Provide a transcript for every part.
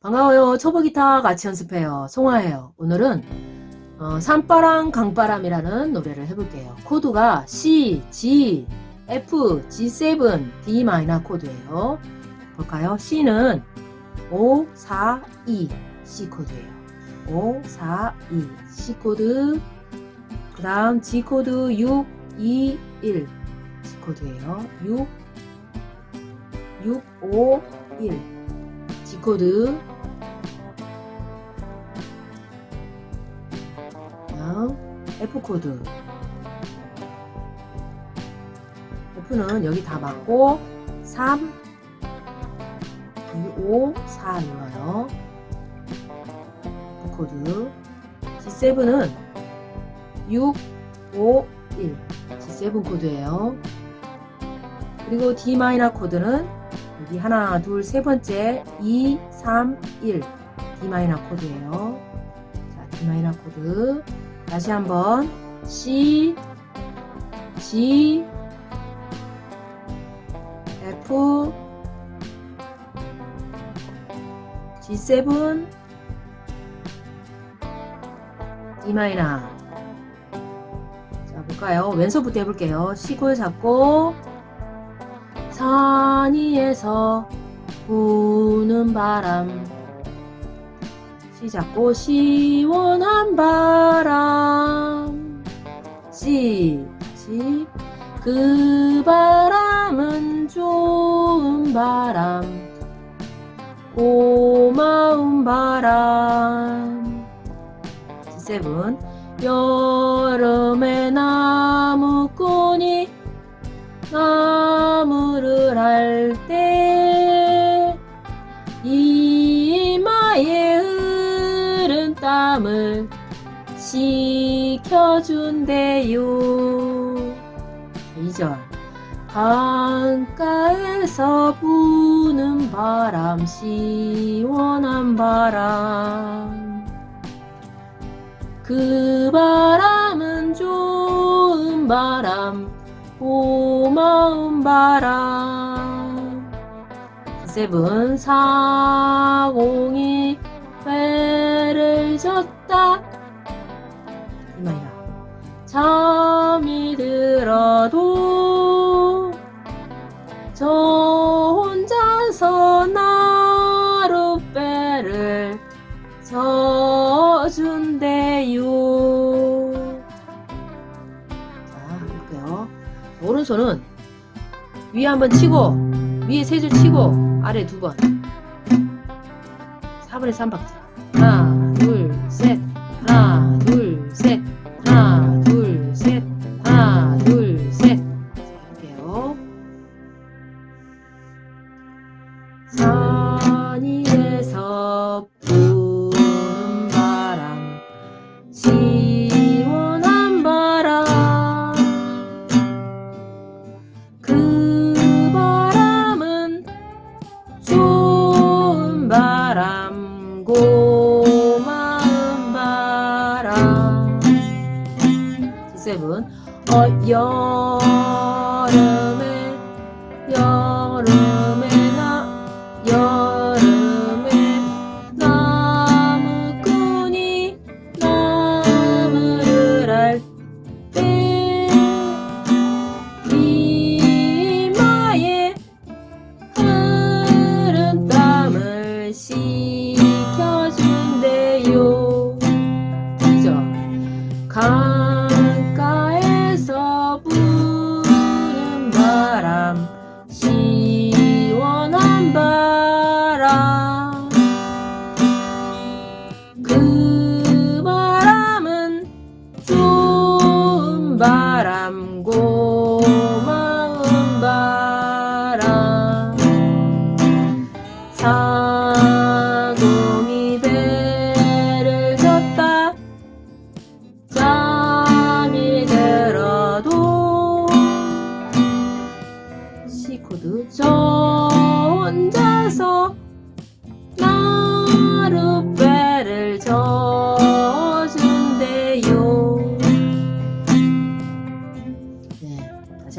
반가워요. 초보 기타 같이 연습해요. 송아예요. 오늘은 어, 산바람 강바람이라는 노래를 해볼게요. 코드가 C, G, F, G7, D 마이너 코드예요. 볼까요? C는 5, 4, 2 C 코드예요. 5, 4, 2 C 코드. 그 다음 G 코드 6, 2, 1 C 코드예요. 6, 6, 5, 1 G 코드. 다음 F 코드. F는 여기 다 맞고 3, 2, 5, 4 눌러요. F 코드. G7는 6, 5, 1 G7 코드예요. 그리고 D 마이너 코드는 여기 하나, 둘, 세 번째 2, 3, 1 D 마이너 코드예요. 자, D 마이너 코드. 다시 한번 C, G, F, G7, D 마이너. 자, 볼까요? 왼손부터 해볼게요. C골 잡고 산 위에서 부는 바람. 잡고 시원한 바람. C 그 바람은 좋은 바람. 고마운 바람. C7 여름에 이마에 흐른 땀을 식혀준대요. 2절. 강가에서 부는 바람 시원한 바람. 그 바람은 좋은 바람 고마운 바람 세븐 사공이 배를 졌다. 이마이나 잠이 들어도 저 혼자서 나룻배를 져준대요. 자 해볼게요. 오른손은 위에 한번 치고 위에 세 줄 치고 아래 두 번. 4분의 3박자. 하나 여름에 나 여름에 나무꾼이 나무를 할때 이마에 흐른 땀을 식 좋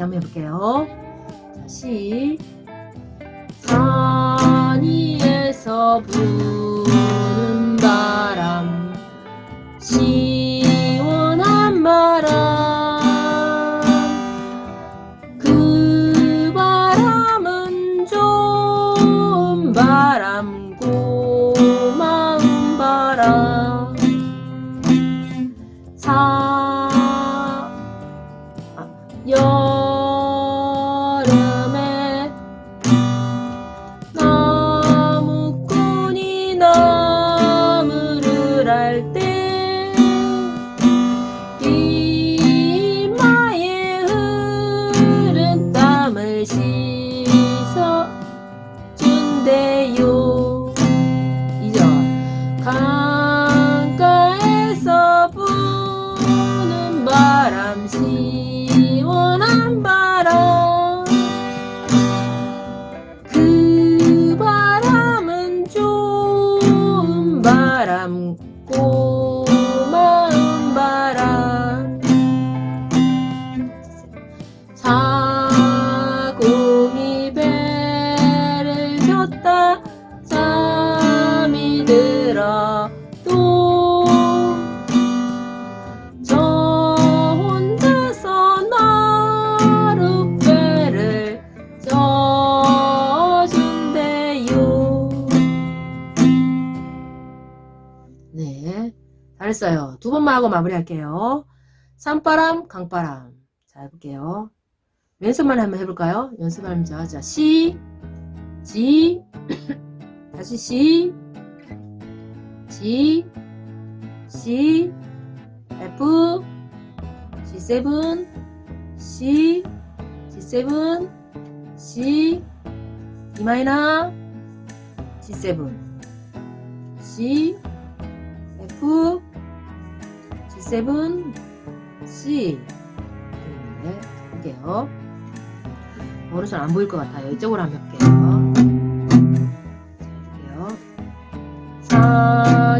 네, 다시 한번 해볼게요. 시산 위에서 부 부는 바람 시원한 바람 그 바람은 좋은 바람 고마운 바람 사 아, 여 땀을 씻 잠이 들어 또저 혼자서 나룻배를 져준대요. 네, 잘했어요. 두 번만 하고 마무리할게요. 산바람, 강바람. 자, 해볼게요. 왼손만 한번 해볼까요? 연습하면서 자, 시, 지, 다시 시, 지, 시, F, G7, C, G7, C, E 마이너, G7, C, F, G7, C. 네, 볼게요. 오른손 안 보일 것 같아요. 이쪽으로 한번 해볼게요.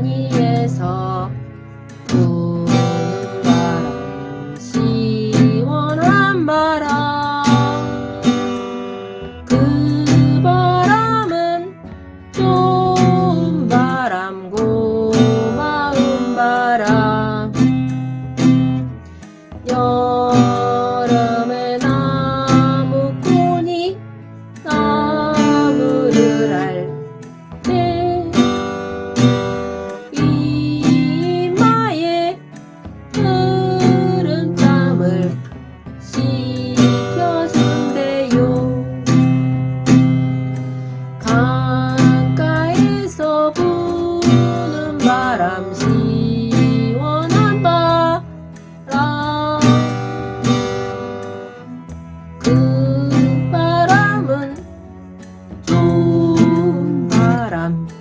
위에 바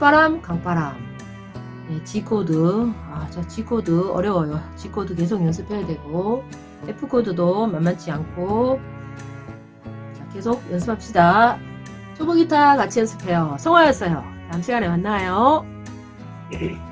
산바람 강바람 네, G코드. 아 저 G코드 어려워요. G코드 계속 연습해야 되고 F코드도 만만치 않고. 자 계속 연습합시다. 초보 기타 같이 연습해요. 성화였어요. 다음 시간에 만나요